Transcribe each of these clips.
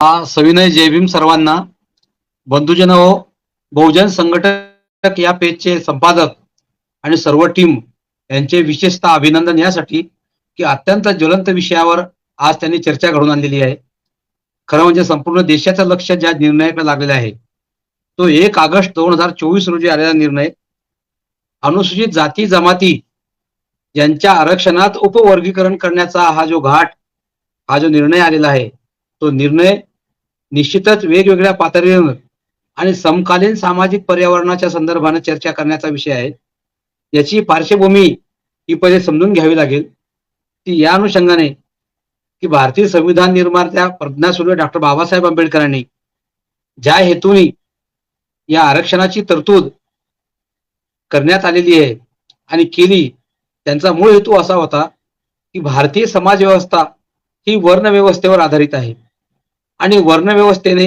हा सविनय जयभीम सर्वांना. बंधुजन हो बहुजन संघटक या पेजचे संपादक आणि सर्व टीम यांचे विशेषतः अभिनंदन यासाठी की अत्यंत ज्वलंत विषयावर आज त्यांनी चर्चा घडून आणलेली आहे. खरं म्हणजे संपूर्ण देशाचं लक्ष ज्या निर्णयाकडे लागलेलं आहे तो एक ऑगस्ट दोन हजार चोवीस रोजी आलेला निर्णय. अनुसूचित जाती जमाती यांच्या आरक्षणात उपवर्गीकरण करण्याचा हा जो घाट हा जो निर्णय आलेला आहे तो निर्णय निश्चितच वेगवेगळ्या पातळीवर आणि समकालीन सामाजिक पर्यावरणाच्या संदर्भाने चर्चा करण्याचा विषय आहे. याची पार्श्वभूमी ही पहिले समजून घ्यावी लागेल. ती या अनुषंगाने की भारतीय संविधान निर्मात्या प्रज्ञा डॉक्टर बाबासाहेब आंबेडकरांनी ज्या हेतूने या आरक्षणाची तरतूद करण्यात आलेली आहे आणि केली त्यांचा मूळ हेतू असा होता की भारतीय समाज व्यवस्था ही वर्णव्यवस्थेवर आधारित आहे. आणि वर्ण व्यवस्थेने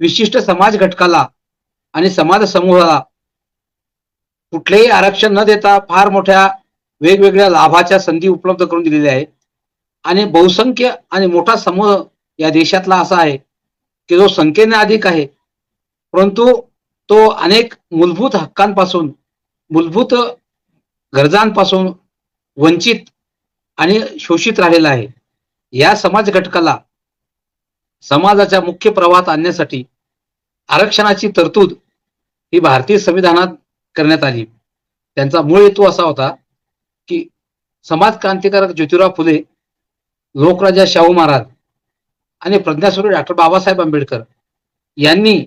विशिष्ट समाज घटकाला आणि समाज समूहाला कुठलेही आरक्षण न देता फार मोठ्या वेगवेगळ्या लाभाच्या संधी उपलब्ध करून दिलेल्या आहेत. आणि बहुसंख्य आणि मोठा समूह या देशातला असा आहे की जो संख्येने अधिक आहे. परंतु तो अनेक मूलभूत हक्कांपासून मूलभूत गरजांपासून वंचित आणि शोषित राहिलेला आहे. या समाज घटकाला समाजाच्या मुख्य प्रवाहात आणण्यासाठी आरक्षणाची तरतूद ही भारतीय संविधानात करण्यात आली. त्यांचा मूळ हेतू असा होता की समाज क्रांतिकारक ज्योतिराव फुले लोकराजा शाहू महाराज आणि प्रज्ञासूर्य डॉक्टर बाबासाहेब आंबेडकर यांनी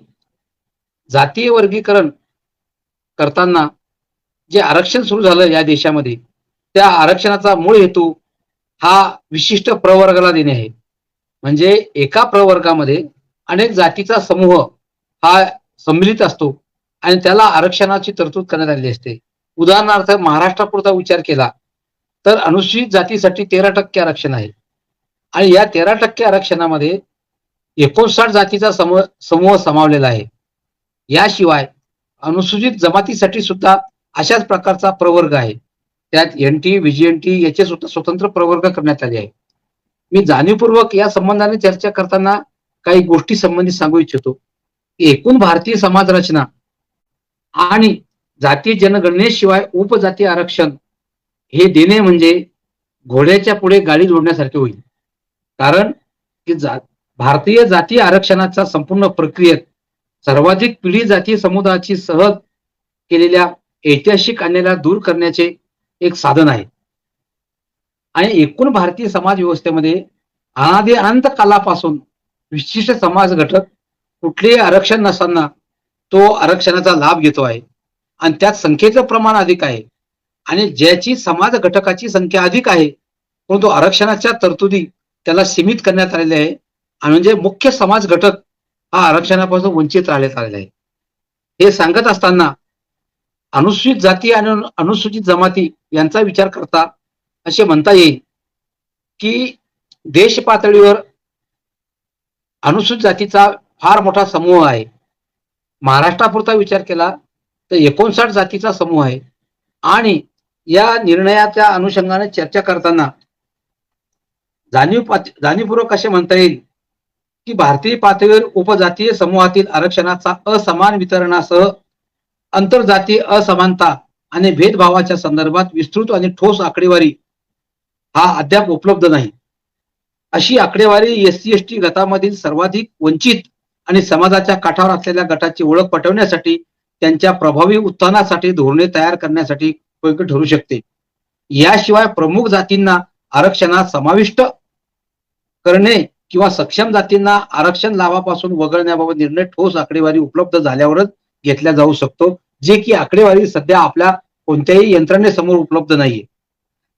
जातीय वर्गीकरण करताना जे आरक्षण सुरू झालं या देशामध्ये त्या आरक्षणाचा मूळ हेतू हा विशिष्ट प्रवर्गाला देणे आहे. म्हणजे एका प्रवर्गामध्ये अनेक जातीचा समूह हा सम्मिलित असतो आणि त्याला आरक्षणाची तरतूद करण्यात आलेली असते. उदाहरणार्थ महाराष्ट्रापुरता विचार केला तर अनुसूचित जातीसाठी तेरा टक्के आरक्षण आहे. आणि या तेरा टक्के आरक्षणामध्ये एकोणसाठ जातीचा समूह समूह समावलेला आहे. याशिवाय अनुसूचित जमातीसाठी सुद्धा अशाच प्रकारचा प्रवर्ग आहे. त्यात एन टी व्हीजीएनटी याचे सुद्धा स्वतंत्र प्रवर्ग करण्यात आले आहे मी जाणीवपूर्वक या संबंधाने चर्चा करताना काही गोष्टी संबंधित सांगू इच्छितो. की एकूण भारतीय समाज रचना आणि जातीय जनगणनेशिवाय उपजातीय आरक्षण हे देणे म्हणजे घोड्याच्या पुढे गाडी जोडण्यासारखे होईल. कारण की जा भारतीय जातीय आरक्षणाचा संपूर्ण प्रक्रियेत सर्वाधिक पिढी जातीय समुदायाची सहज केलेल्या ऐतिहासिक अन्यायाला दूर करण्याचे एक साधन आहे. आणि एकूण भारतीय समाज व्यवस्थेमध्ये अनादी अनंत कालापासून विशिष्ट समाज घटक कुठलेही आरक्षण नसताना तो आरक्षणाचा लाभ घेतो आहे. आणि त्यात संख्येचं प्रमाण अधिक आहे. आणि ज्याची समाज घटकाची संख्या अधिक आहे परंतु आरक्षणाच्या तरतुदी त्याला सीमित करण्यात आलेले आहे. आणि म्हणजे मुख्य समाज घटक हा आरक्षणापासून वंचित राहण्यात आलेला आहे. हे सांगत असताना अनुसूचित जाती आणि अनुसूचित जमाती यांचा विचार करता असे म्हणता येईल की देश पातळीवर अनुसूचित जातीचा फार मोठा समूह आहे. महाराष्ट्रापुरता विचार केला तर एकोणसाठ जातीचा समूह आहे. आणि या निर्णयाच्या अनुषंगाने चर्चा करताना जाणीव जाणीवपूर्वक असे म्हणता येईल की भारतीय पातळीवर उपजातीय समूहातील आरक्षणाचा असमान वितरणासह आंतरजातीय असमानता आणि भेदभावाच्या संदर्भात विस्तृत आणि ठोस आकडेवारी हा अद्याप उपलब्ध नाही. अशी आकडेवारी एस सी एस टी गटामधील सर्वाधिक वंचित आणि समाजाच्या काठावर असलेल्या गटाची ओळख पटवण्यासाठी त्यांच्या प्रभावी उत्थानासाठी धोरणे तयार करण्यासाठी उपयुक्त ठरू शकते. याशिवाय प्रमुख जातींना आरक्षणात समाविष्ट करणे किंवा सक्षम जातींना आरक्षण लाभापासून वगळण्याबाबत निर्णय ठोस आकडेवारी उपलब्ध झाल्यावरच घेतला जाऊ शकतो जे की आकडेवारी सध्या आपल्या कोणत्याही यंत्रणेसमोर उपलब्ध नाहीये.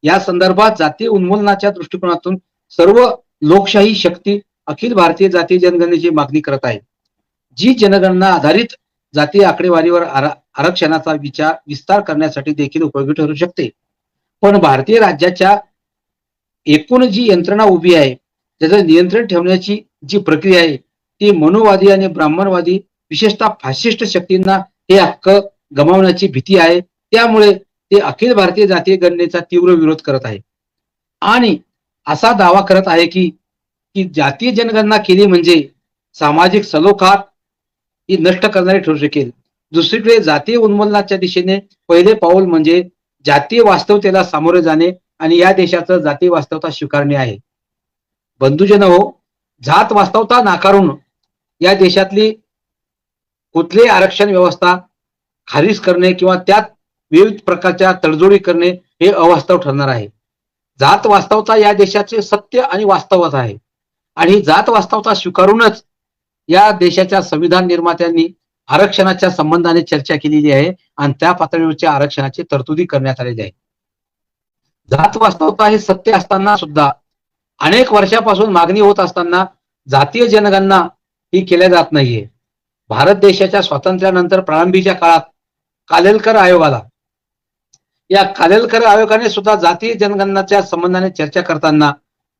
या संदर्भात जाती उन्मूलनाच्या दृष्टिकोनातून सर्व लोकशाही शक्ती अखिल भारतीय जातीय जनगणनेची मागणी करत आहे. जी जनगणना आधारित जाती आकडेवारीवर आरक्षणाचा विचार विस्तार करण्यासाठी देखील उपयोगी ठरू शकते. पण भारतीय राज्याच्या एकूण जी यंत्रणा उभी आहे त्याचं नियंत्रण ठेवण्याची जी प्रक्रिया आहे ती मनोवादी आणि ब्राह्मणवादी विशेषतः फाशिस्ट शक्तींना हे हक्क गमावण्याची भीती आहे. त्यामुळे ते अखिल भारतीय जातीय गणनेचा तीव्र विरोध करत आहे. आणि असा दावा करत आहे की की जातीय जनगणना केली म्हणजे सामाजिक सलोखात ही नष्ट करणारी ठरू शकेल. दुसरीकडे जातीय उन्मूलनाच्या दिशेने पहिले पाऊल म्हणजे जातीय वास्तवतेला सामोरे जाणे आणि या देशाचं जातीय वास्तवता स्वीकारणे आहे. बंधुजन हो जात वास्तवता नाकारून या देशातली कुठलीही आरक्षण व्यवस्था खारीज करणे किंवा त्यात विविध प्रकारच्या तडजोडी करणे हे अवास्तव ठरणार आहे. जात वास्तवता या देशाचे सत्य आणि वास्तवच आहे. आणि जात वास्तवता स्वीकारूनच या देशाच्या संविधान निर्मात्यांनी आरक्षणाच्या संबंधाने चर्चा केलेली आहे आणि त्या पातळीवरच्या आरक्षणाची तरतुदी करण्यात आलेली आहे. जात वास्तवता हे सत्य असताना सुद्धा अनेक वर्षापासून मागणी होत असताना जातीय जनगणना ही केल्या जात नाहीये. भारत देशाच्या स्वातंत्र्यानंतर प्रारंभीच्या काळात कालेलकर आयोगाला या खालेलकर आयोगाने सुद्धा जातीय जनगणनाच्या संबंधाने चर्चा करताना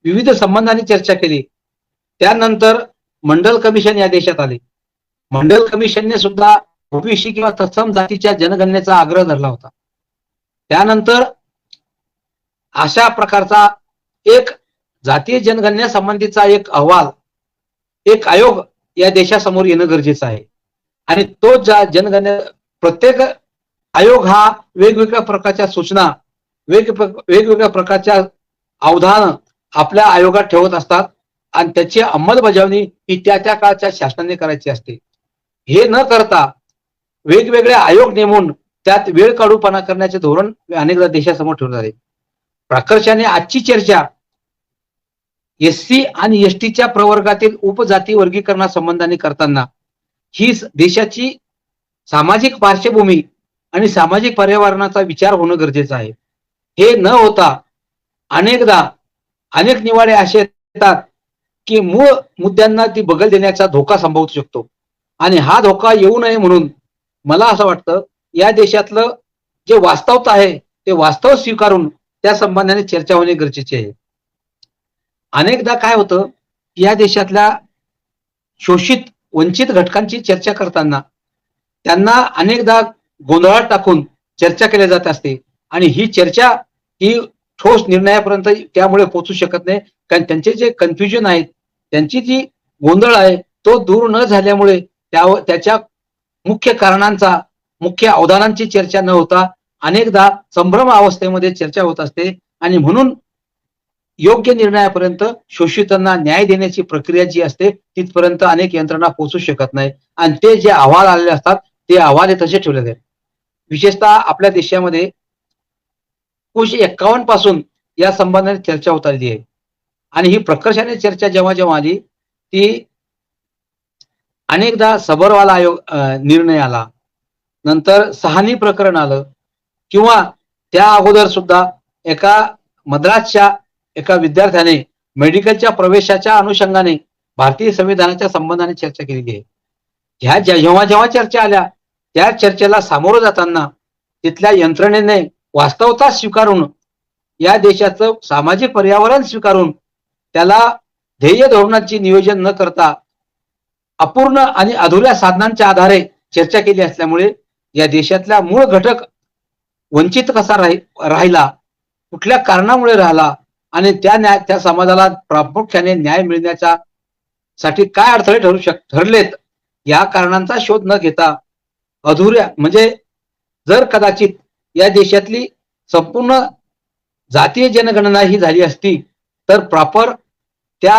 विविध संबंधांनी चर्चा केली. त्यानंतर मंडल कमिशन या देशात आले. मंडल कमिशनने सुद्धा ओबीसी किंवा तत्सम जातीच्या जनगणनेचा आग्रह धरला होता. त्यानंतर अशा प्रकारचा एक जातीय जनगणनेसंबंधीचा एक अहवाल एक आयोग या देशासमोर येणं गरजेचं आहे. आणि तो ज्या जनगणने प्रत्येक आयोग हा वेगवेगळ्या प्रकारच्या सूचना वेग वेगवेगळ्या प्रकारच्या अवधान आपल्या आयोगात ठेवत असतात आणि त्याची अंमलबजावणी ही त्या त्या काळच्या शासनाने करायची असते. हे न करता वेगवेगळे आयोग नेमून त्यात वेळ काढूपणा करण्याचे धोरण अनेकदा देशासमोर ठेवण्यात आले. प्राकर्षाने आजची चर्चा एस सी आणि एस टीच्या प्रवर्गातील उपजाती वर्गीकरणासंबंधाने करताना ही देशाची सामाजिक पार्श्वभूमी आणि सामाजिक पर्यावरणाचा विचार होणं गरजेचं आहे. हे न होता अनेकदा अनेक निवाडे असे येतात की मूळ मुद्द्यांना ती बगल देण्याचा धोका संभवू शकतो. आणि हा धोका येऊ नये म्हणून मला असं वाटतं या देशातलं जे वास्तवता आहे ते वास्तव स्वीकारून त्या संबंधाने चर्चा होणे गरजेचे आहे. अनेकदा काय होतं या देशातल्या शोषित वंचित घटकांची चर्चा करताना त्यांना अनेकदा गोंधळात टाकून चर्चा केली जात असते. आणि ही चर्चा ही ठोस निर्णयापर्यंत त्यामुळे पोहोचू शकत नाही. कारण त्यांचे जे कन्फ्युजन आहेत त्यांची जी गोंधळ आहे तो दूर न झाल्यामुळे त्यावर त्याच्या मुख्य कारणांचा मुख्य अवधानांची चर्चा न होता अनेकदा संभ्रम अवस्थेमध्ये चर्चा होत असते. आणि म्हणून योग्य निर्णयापर्यंत शोषितांना न्याय देण्याची प्रक्रिया जी असते तिथपर्यंत अनेक यंत्रणा पोहोचू शकत नाही. आणि ते जे अहवाल आलेले असतात ते अहवाल तसे ठेवले जाईल विशेषतः आपल्या देशामध्ये एकोणीशे एक्कावन्नपासून या संबंधाने चर्चा होत आलेली आहे. आणि ही प्रकर्षाने चर्चा जेव्हा जेव्हा आली ती अनेकदा सबरवाला आयोग निर्णय आला. नंतर सहानी प्रकरण आलं. किंवा त्या अगोदर सुद्धा एका मद्रासच्या एका विद्यार्थ्याने मेडिकलच्या प्रवेशाच्या अनुषंगाने भारतीय संविधानाच्या संबंधाने चर्चा केलेली आहे. ह्या जेव्हा जेव्हा चर्चा आल्या त्या चर्चेला सामोरं जाताना तिथल्या यंत्रणेने वास्तवता स्वीकारून या देशाचं सामाजिक पर्यावरण स्वीकारून त्याला ध्येय धोरणाची नियोजन न करता अपूर्ण आणि अधुऱ्या साधनांच्या आधारे चर्चा केली असल्यामुळे या देशातल्या मूळ घटक वंचित कसा राहिला कुठल्या कारणामुळे राहिला आणि त्या न्याय त्या समाजाला प्रामुख्याने न्याय मिळण्याच्या साठी काय अडथळे ठरू शक ठरलेत या कारणांचा शोध न घेता अधुऱ्या म्हणजे जर कदाचित या देशातली संपूर्ण जातीय जनगणना ही झाली असती तर प्रॉपर त्या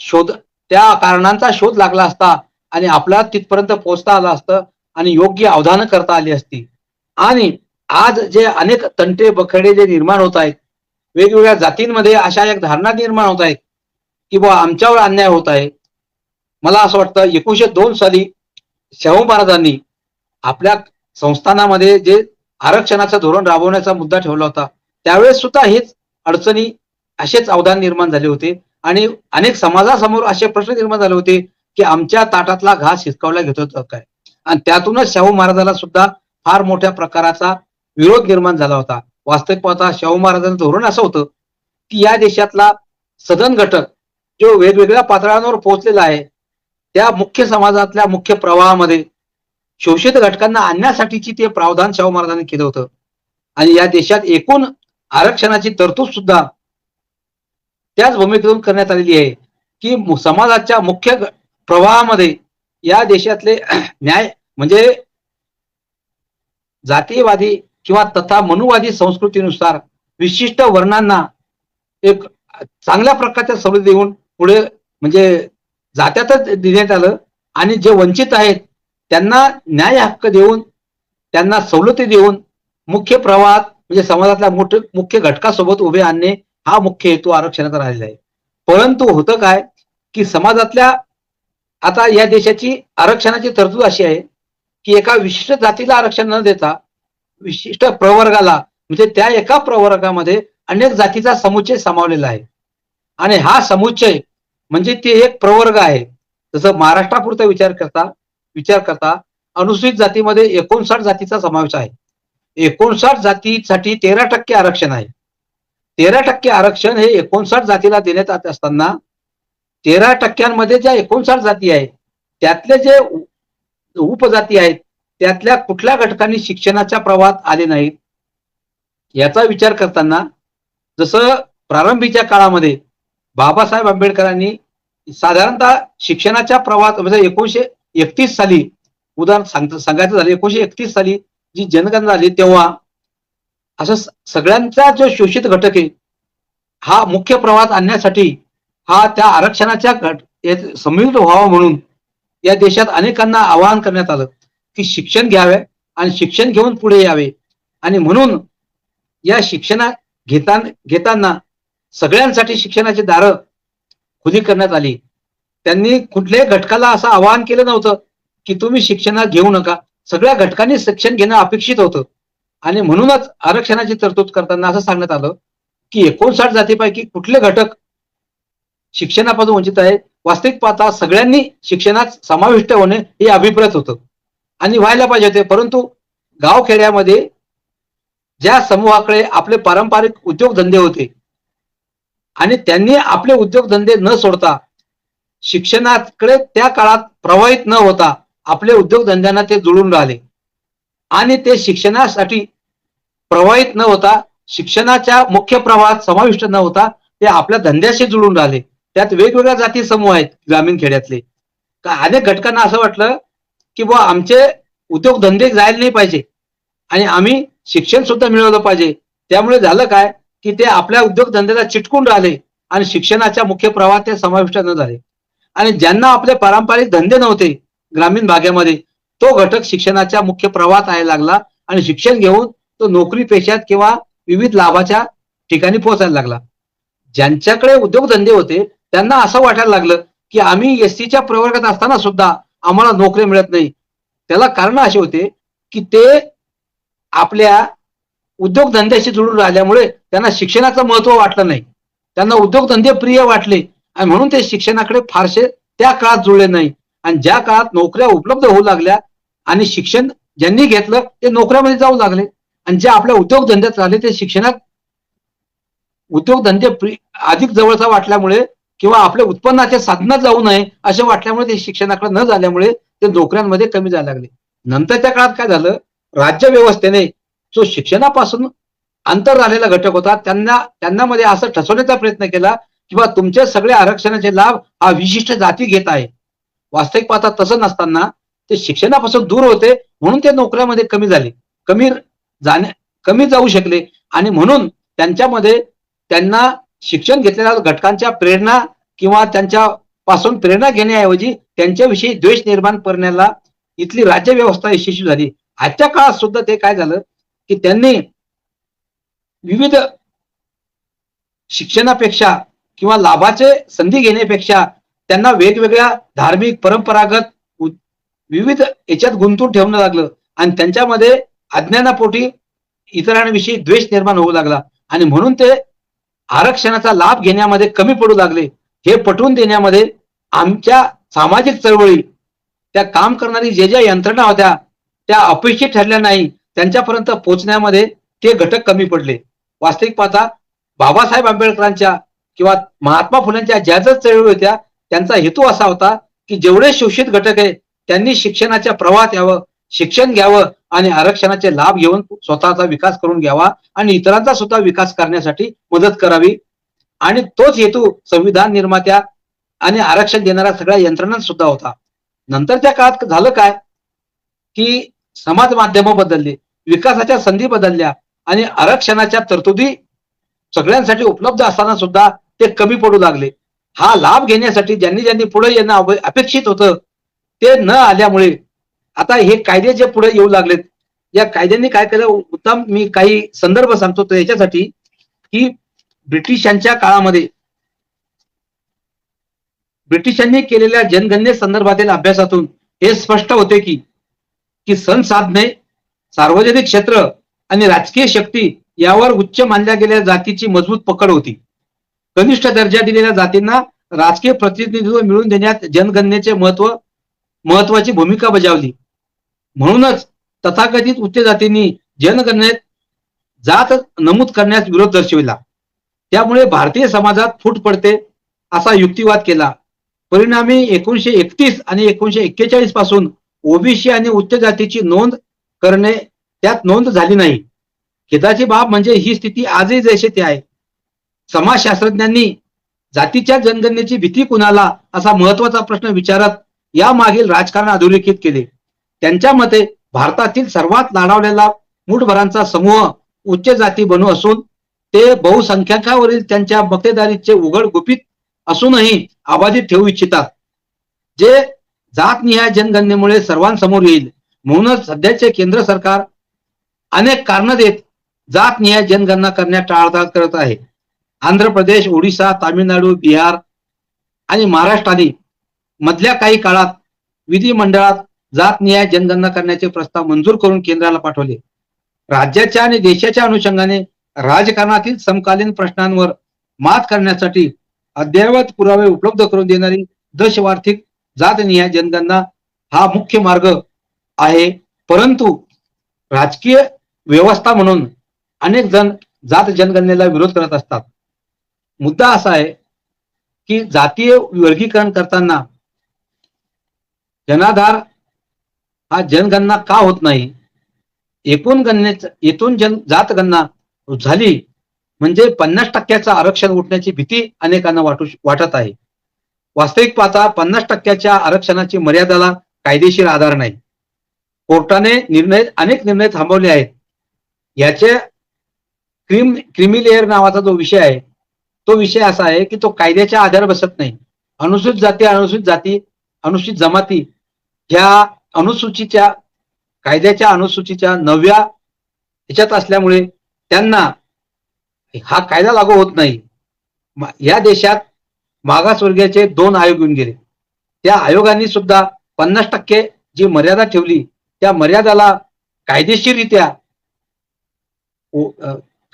शोध त्या कारणांचा शोध लागला असता आणि आपल्याला तिथपर्यंत पोहोचता आलं असतं आणि योग्य अवधानं करता आली असती. आणि आज जे अनेक तंटे बखडे जे निर्माण होत आहेत वेगवेगळ्या जातींमध्ये अशा एक धारणा निर्माण होत आहेत की बुवा आमच्यावर अन्याय होत आहे. मला असं वाटतं एकोणीशे दोन साली शाहू महाराजांनी आपल्या संस्थानामध्ये जे आरक्षणाचं धोरण राबवण्याचा मुद्दा ठेवला होता त्यावेळेस सुद्धा हेच अडचणी असेच अवधान निर्माण झाले होते. आणि अनेक समाजासमोर असे प्रश्न निर्माण झाले होते की आमच्या ताटातला घास हिसकावला घेतो काय? आणि त्यातूनच शाहू महाराजाला सुद्धा फार मोठ्या प्रकाराचा विरोध निर्माण झाला होता. वास्तविक पाहता शाहू महाराजांचं धोरण असं होतं की या देशातला सदन घटक जो वेगवेगळ्या पातळ्यांवर पोहोचलेला आहे त्या मुख्य समाजातल्या मुख्य प्रवाहामध्ये शोषित घटकांना आणण्यासाठीची ते प्रावधान शाहू महाराजांनी केलं होतं. आणि या देशात एकूण आरक्षणाची तरतूद सुद्धा त्याच भूमिकेतून करण्यात आलेली आहे की समाजाच्या मुख्य प्रवाहामध्ये या देशातले न्याय म्हणजे जातीयवादी किंवा तथा मनुवादी संस्कृतीनुसार विशिष्ट वर्णांना एक चांगल्या प्रकारच्या सवलत देऊन पुढे म्हणजे जात्यातच देण्यात आलं. आणि जे वंचित आहेत त्यांना न्याय हक्क देऊन त्यांना सवलती देऊन मुख्य प्रवाहात म्हणजे समाजातल्या मोठ मुख्य घटकासोबत उभे आणणे हा मुख्य हेतू आरक्षणाचा राहिलेला आहे. परंतु होतं काय की समाजातल्या आता या देशाची आरक्षणाची तरतूद अशी आहे की एका विशिष्ट जातीला आरक्षण न देता विशिष्ट प्रवर्गाला म्हणजे त्या एका प्रवर्गामध्ये अनेक जातीचा समुच्चय सामावलेला आहे. आणि हा समुच्चय म्हणजे ते एक प्रवर्ग आहे. जसं महाराष्ट्रापुरता विचार करता विचार करता अनुसूचित जातीमध्ये एकोणसाठ जातीचा समावेश आहे. एकोणसाठ जातीसाठी तेरा टक्के आरक्षण आहे. तेरा टक्के आरक्षण हे एकोणसाठ जातीला देण्यात येत असताना तेरा टक्क्यांमध्ये ज्या एकोणसाठ जाती आहेत त्यातले जे उपजाती आहेत त्यातल्या कुठल्या घटकांनी शिक्षणाच्या प्रवाहात आले नाहीत याचा विचार करताना जसं प्रारंभीच्या काळामध्ये बाबासाहेब आंबेडकरांनी साधारणतः शिक्षणाच्या प्रवाहात म्हणजे एकोणीशे एकतीस साली उदाहरण सांग सांगायचं झालं एकोणीशे एकतीस साली जी जनगणना झाली तेव्हा असं सगळ्यांचा जो शोषित घटक आहे हा मुख्य प्रवाहात आणण्यासाठी हा त्या आरक्षणाच्या घट यात व्हावा म्हणून या देशात अनेकांना आवाहन करण्यात आलं की शिक्षण घ्यावे आणि शिक्षण घेऊन पुढे यावे. आणि म्हणून या शिक्षणा घेताना घेताना सगळ्यांसाठी शिक्षणाची दारं खुली करण्यात आली. त्यांनी कुठल्याही घटकाला असं आवाहन केलं नव्हतं की तुम्ही शिक्षणात घेऊ नका. सगळ्या घटकांनी शिक्षण घेणं अपेक्षित होतं. आणि म्हणूनच आरक्षणाची तरतूद करताना असं सांगण्यात आलं की एकोणसाठ जातीपैकी कुठले घटक शिक्षणापासून वंचित आहे वास्तविक पाहता सगळ्यांनी शिक्षणात समाविष्ट होणे हे अभिप्रेत होतं. आणि व्हायला पाहिजे होते परंतु गावखेड्यामध्ये ज्या समूहाकडे आपले पारंपरिक उद्योगधंदे होते आणि त्यांनी आपले उद्योगधंदे न सोडता शिक्षणाकडे त्या काळात प्रवाहित न होता आपले उद्योगधंद्यांना ते जुळून राहिले. आणि ते शिक्षणासाठी प्रवाहित न होता शिक्षणाच्या मुख्य प्रवाहात समाविष्ट न होता ते आपल्या धंद्याशी जुळून राहिले. त्यात वेगवेगळ्या जाती समूह आहेत ग्रामीण खेड्यातले. अनेक घटकांना असं वाटलं की बुवा आमचे उद्योगधंदे जायला नाही पाहिजे. आणि आम्ही शिक्षण सुद्धा मिळवलं पाहिजे. त्यामुळे झालं काय की ते आपल्या उद्योगधंद्याला चिटकून राहिले आणि शिक्षणाच्या मुख्य प्रवाहात ते समाविष्ट न झाले. आणि ज्यांना आपले पारंपरिक धंदे नव्हते ग्रामीण भागामध्ये तो घटक शिक्षणाच्या मुख्य प्रवाहात यायला लागला आणि शिक्षण घेऊन तो नोकरी पेशात किंवा विविध लाभाच्या ठिकाणी पोहोचायला लागला. ज्यांच्याकडे उद्योगधंदे होते त्यांना असं वाटायला लागलं की आम्ही एस च्या प्रवर्गात असताना सुद्धा आम्हाला नोकरी मिळत नाही. त्याला कारण असे होते की ते आपल्या उद्योगधंद्याशी जुळून राहिल्यामुळे त्यांना शिक्षणाचं महत्त्व वाटलं नाही. त्यांना उद्योगधंदे प्रिय वाटले. आणि म्हणून ते शिक्षणाकडे फारसे त्या काळात जुळले नाही. आणि ज्या काळात नोकऱ्या उपलब्ध होऊ लागल्या आणि शिक्षण ज्यांनी घेतलं ते नोकऱ्यामध्ये जाऊ लागले. आणि जे आपल्या उद्योगधंद्यात राहिले ते शिक्षणात उद्योगधंदे अधिक जवळचा वाटल्यामुळे किंवा आपल्या उत्पन्नाच्या साधनात जाऊ नये असे वाटल्यामुळे ते शिक्षणाकडे न झाल्यामुळे ते नोकऱ्यांमध्ये कमी जायला लागले. नंतरच्या काळात काय झालं? राज्य व्यवस्थेने जो शिक्षणापासून अंतर झालेला घटक होता त्यांना त्यांना मध्ये असं ठसवण्याचा प्रयत्न केला किंवा तुमच्या सगळ्या आरक्षणाचे लाभ हा विशिष्ट जाती घेत आहे. वास्तविक पाहता तसं नसताना ते शिक्षणापासून दूर होते म्हणून ते नोकऱ्यामध्ये कमी झाले. कमी जाण्या कमी जाऊ शकले आणि म्हणून त्यांच्यामध्ये त्यांना शिक्षण घेतलेल्या घटकांच्या प्रेरणा किंवा त्यांच्या पासून प्रेरणा घेण्याऐवजी त्यांच्याविषयी द्वेष निर्माण करण्याला इथली राज्य व्यवस्था यशस्वी झाली. आजच्या काळात सुद्धा ते काय झालं की त्यांनी विविध शिक्षणापेक्षा किंवा लाभाचे संधी घेण्यापेक्षा त्यांना वेगवेगळ्या धार्मिक परंपरागत विविध याच्यात गुंतून ठेवणं लागलं. आणि त्यांच्यामध्ये अज्ञानापोटी इतरांविषयी द्वेष निर्माण होऊ लागला. आणि म्हणून ते आरक्षणाचा लाभ घेण्यामध्ये कमी पडू लागले. हे पटवून देण्यामध्ये आमच्या सामाजिक चळवळी त्या काम करणारी जे ज्या यंत्रणा होत्या त्या अपयशी ठरल्या नाही. त्यांच्यापर्यंत पोहोचण्यामध्ये ते घटक कमी पडले. वास्तविक पाहता बाबासाहेब आंबेडकरांच्या किंवा महात्मा फुलेंच्या ज्या ज्या चळवळी होत्या त्यांचा हेतू असा होता की जेवढे शोषित घटक आहे त्यांनी शिक्षणाच्या प्रवाहात यावं शिक्षण घ्यावं आणि आरक्षणाचे लाभ घेऊन स्वतःचा विकास करून घ्यावा आणि इतरांचा सुद्धा विकास करण्यासाठी मदत करावी. आणि तोच हेतू संविधान निर्मात्या आणि आरक्षण देणाऱ्या सगळ्या यंत्रणा सुद्धा होता. नंतरच्या काळात झालं काय? की समाज माध्यम बदलले विकासाच्या संधी बदलल्या आणि आरक्षणाच्या तरतुदी सगळ्यांसाठी उपलब्ध असताना सुद्धा ते कमी पडू लागले. हा लाभ घेण्यासाठी ज्यांनी ज्यांनी पुढे येणं अपेक्षित होतं ते न आल्यामुळे आता हे कायदे जे पुढे येऊ लागलेत या कायद्यांनी काय केलं? उत्तम मी काही संदर्भ सांगतो तर याच्यासाठी की ब्रिटिशांच्या काळामध्ये ब्रिटिशांनी केलेल्या जनगणने संदर्भातील अभ्यासातून हे स्पष्ट होते की की संसाधने सार्वजनिक क्षेत्र आणि राजकीय शक्ती यावर उच्च मानल्या गेलेल्या जातीची मजबूत पकड होती. कनिष्ठ दर्जा दिलेल्या जातींना राजकीय प्रतिनिधित्व मिळवून देण्यात जनगणनेचे महत्त्व महत्वाची भूमिका बजावली. म्हणूनच तथाकथित उच्च जातींनी जनगणनेत जात नमूद करण्यास विरोध दर्शविला. त्यामुळे भारतीय समाजात फूट पडते असा युक्तिवाद केला. परिणामी एकोणीशे एकतीस आणि एकोणीशे एक्केचाळीसपासून ओबीसी आणि उच्च जातीची नोंद करणे त्यात नोंद झाली नाही. खेदाची बाब म्हणजे ही स्थिती आजही जैसे ते आहे. समाजशास्त्रज्ञांनी जातीच्या जनगणनेची भीती कुणाला असा महत्त्वाचा प्रश्न विचारत या मागील राजकारण अधोरेखित केले. त्यांच्या मते भारतातील सर्वात लाडावलेला मुठभरांचा समूह उच्च जाती बनू असून ते बहुसंख्याकावरील त्यांच्या मक्तेदारीचे उघड गुपित असूनही अबाधित ठेवू इच्छितात. जे जातनिहाय जनगणनेमुळे सर्वांसमोर येईल म्हणूनच सध्याचे केंद्र सरकार अनेक कारण देत जातनिहाय जनगणना करण्यात टाळाटाळ करत आहे. आंध्र प्रदेश ओडिशा तामिळनाडू बिहार आणि महाराष्ट्राने मधल्या काही काळात विधिमंडळात जातनिहाय जनगणना करण्याचे प्रस्ताव मंजूर करून केंद्राला पाठवले. राज्याच्या आणि देशाच्या अनुषंगाने राजकारणातील समकालीन प्रश्नांवर मात करण्यासाठी अद्ययावत पुरावे उपलब्ध करून देणारी दशवार्षिक जातनिहाय जनगणना हा मुख्य मार्ग आहे. परंतु राजकीय व्यवस्था म्हणून अनेक जण जात जनगणनेला विरोध करत असतात. मुद्दा असा आहे की जातीय वर्गीकरण करताना जनाधार हा जनगणना का होत नाही? एकूण गणनेचा येथून जन जात गणना झाली म्हणजे पन्नास टक्क्याचं आरक्षण उठण्याची भीती अनेकांना वाटू वाटत आहे. वास्तविक पाहता पन्नास टक्क्याच्या आरक्षणाची मर्यादाला कायदेशीर आधार नाही. कोर्टाने निर्णय अनेक निर्णय थांबवले आहेत. याचे क्रिम क्रिमिलेअर नावाचा जो विषय आहे तो विषय असा आहे की तो कायद्याच्या आधार बसत नाही. अनुसूचित जाती अनुसूचित जाती अनुसूचित जमाती ह्या अनुसूचीच्या कायद्याच्या अनुसूचीच्या नव्या ह्याच्यात असल्यामुळे त्यांना हा कायदा लागू होत नाही. या देशात मागासवर्गीयाचे दोन आयोग येऊन गेले. त्या आयोगांनी सुद्धा पन्नास टक्के जी मर्यादा ठेवली त्या मर्यादाला कायदेशीररित्या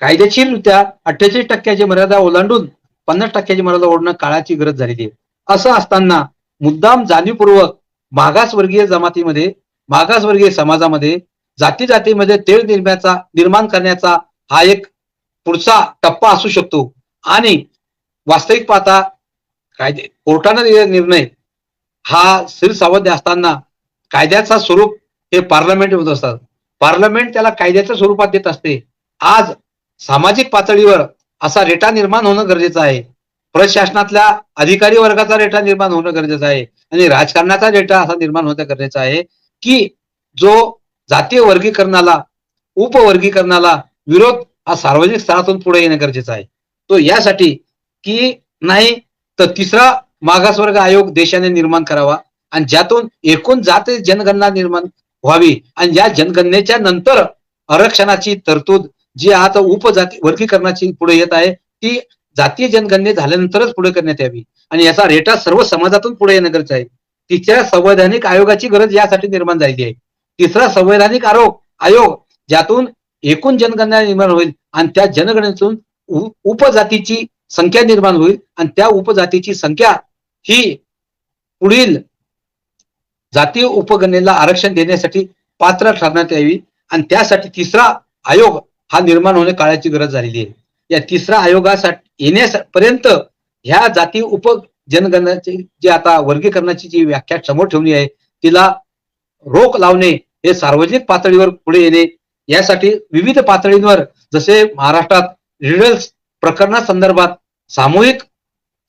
कायदेशीररित्या अठ्ठेचाळीस टक्क्याची मर्यादा ओलांडून पन्नास टक्क्याची मर्यादा ओढणं काळाची गरज झालेली आहे. असं असताना मुद्दाम जाणीवपूर्वक मागासवर्गीय जमातीमध्ये मागासवर्गीय समाजामध्ये जाती जातीमध्ये तेळ निर्म्याचा निर्माण करण्याचा हा एक पुढचा टप्पा असू शकतो. आणि वास्तविक पाहता कायदे कोर्टानं दिलेला निर्णय हा स्थिरसावध्य असताना कायद्याचा स्वरूप हे पार्लमेंट होत असतात. पार्लमेंट त्याला कायद्याच्या स्वरूपात देत असते. आज सामाजिक पातळीवर असा रेटा निर्माण होणं गरजेचं आहे. प्रशासनातल्या अधिकारी वर्गाचा रेटा निर्माण होणं गरजेचं आहे. आणि राजकारणाचा रेटा असा निर्माण होणं गरजेचं आहे की जो जातीय वर्गीकरणाला उपवर्गीकरणाला विरोध हा सार्वजनिक स्तरातून पुढे येणं गरजेचं आहे. तो यासाठी की नाही तर तिसरा मागासवर्ग आयोग देशाने निर्माण करावा आणि ज्यातून एकूण जात जनगणना निर्माण व्हावी. आणि या जनगणनेच्या नंतर आरक्षणाची तरतूद जी आता उपजाती वर्गीकरणाची पुढे येत आहे ती जातीय जनगणने झाल्यानंतरच पुढे करण्यात यावी. आणि याचा रेटा सर्व समाजातून पुढे येणं गरजेचं आहे. तिच्या संवैधानिक आयोगाची गरज यासाठी निर्माण झालेली आहे. तिसरा संवैधानिक आरोग आयोग ज्यातून एकूण जनगणना निर्माण होईल आणि त्या जनगणनेतून उपजातीची संख्या निर्माण होईल आणि त्या उपजातीची संख्या ही पुढील जातीय उपगणनेला आरक्षण देण्यासाठी पात्र ठरण्यात यावी. आणि त्यासाठी तिसरा आयोग हा निर्माण होणे काळाची गरज झालेली आहे. या तिसऱ्या आयोगासाठी येण्यापर्यंत ह्या जाती उप जनगणनाची जी आता वर्गीकरणाची जी व्याख्या समोर ठेवली आहे तिला रोख लावणे हे सार्वजनिक पातळीवर पुढे येणे यासाठी विविध पातळींवर जसे महाराष्ट्रात रिडल्स प्रकरणासंदर्भात सामूहिक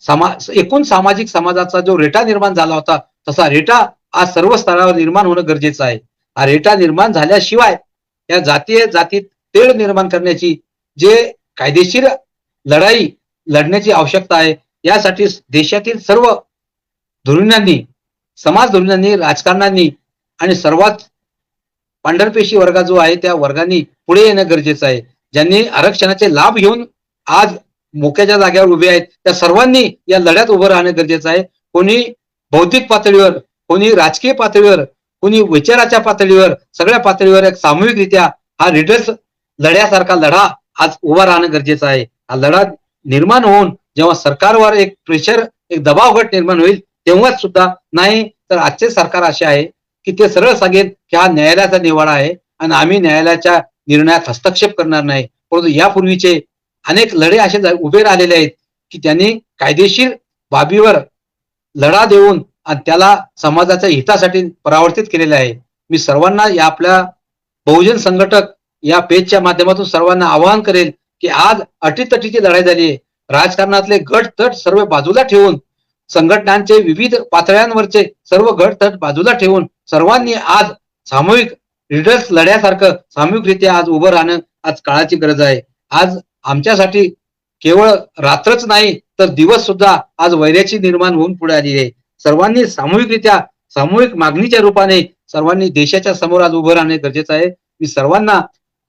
समा एकूण सामाजिक समाजाचा जो रेटा निर्माण झाला होता तसा रेटा आज सर्व स्तरावर निर्माण होणं गरजेचं आहे. हा रेटा निर्माण झाल्याशिवाय या जातीय जातीत तेढ निर्माण करण्याची जे कायदेशीर लढाई लढण्याची आवश्यकता आहे यासाठी देशातील सर्व धुरीणांनी समाज धुरीणांनी राजकारणांनी आणि सर्वात पांढरपेशी वर्ग जो आहे त्या वर्गांनी पुढे येणं गरजेचं आहे. ज्यांनी आरक्षणाचे लाभ घेऊन आज मोक्याच्या जागेवर उभे आहेत त्या सर्वांनी या लढ्यात उभं राहणं गरजेचं आहे. कोणी बौद्धिक पातळीवर कोणी राजकीय पातळीवर कोणी विचाराच्या पातळीवर सगळ्या पातळीवर एक सामूहिकरित्या हा रिडर्स लढ्यासारखा लढा आज उभा राहणं गरजेचं आहे. हा लढा निर्माण होऊन जेव्हा सरकारवर एक प्रेशर एक दबाव गट निर्माण होईल तेव्हाच सुद्धा नाही तर आजचे सरकार असे आहे की ते सरळ सांगेल की हा न्यायालयाचा निवाडा आहे आणि आम्ही न्यायालयाच्या निर्णयात हस्तक्षेप करणार नाही. परंतु यापूर्वीचे अनेक लढे असे उभे राहिलेले आहेत की त्यांनी कायदेशीर बाबीवर लढा देऊन आणि त्याला समाजाच्या हितासाठी परावर्तित केलेले आहे. मी सर्वांना या आपल्या बहुजन संघटक या पेजच्या माध्यमातून सर्वांना आवाहन करेल की आज अटीतटीची लढाई झाली आहे. राजकारणातले गट तट सर्व बाजूला ठेवून संघटनांचे विविध पातळ्यांवरचे सर्व गट तट बाजूला ठेवून सर्वांनी आज सामूहिक रिडर्स लढ्यासारखं सामूहिकरित्या आज उभं राहणं आज काळाची गरज आहे. आज आमच्यासाठी केवळ रात्रच नाही तर दिवस सुद्धा आज वैर्याची निर्माण होऊन पुढे आली आहे. सर्वांनी सामूहिकरित्या सामूहिक मागणीच्या रूपाने सर्वांनी देशाच्या समोर आज उभं राहणे गरजेचं आहे. मी सर्वांना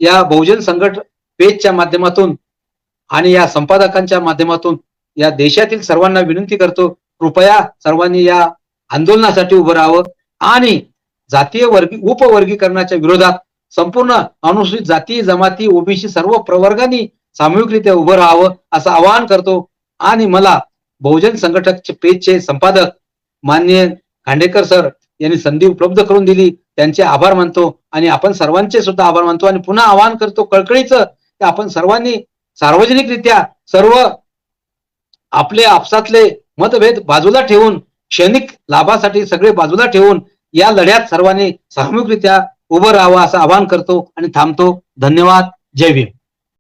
या बहुजन संघट पेजच्या माध्यमातून आणि या संपादकांच्या माध्यमातून या देशातील सर्वांना विनंती करतो कृपया सर्वांनी या आंदोलनासाठी उभं राहावं आणि जातीय वर्गी उपवर्गीकरणाच्या विरोधात संपूर्ण अनुसूचित जाती जमाती ओबीसी सर्व प्रवर्गांनी सामूहिकरित्या उभं राहावं असं आवाहन करतो. आणि मला बहुजन संघटक पेजचे संपादक मान्य खांडेकर सर यांनी संधी उपलब्ध करून दिली. त्यांचे आभार मानतो आणि आपण सर्वांचे सुद्धा आभार मानतो. आणि पुन्हा आवाहन करतो कळकळीचं की आपण सर्वांनी सार्वजनिकरित्या सर्व आपले आपसातले मतभेद बाजूला ठेवून क्षणिक लाभासाठी सगळे बाजूला ठेवून या लढ्यात सर्वांनी सामूहिकरित्या उभं राहावं असं आवाहन करतो आणि थांबतो. धन्यवाद. जय भीम.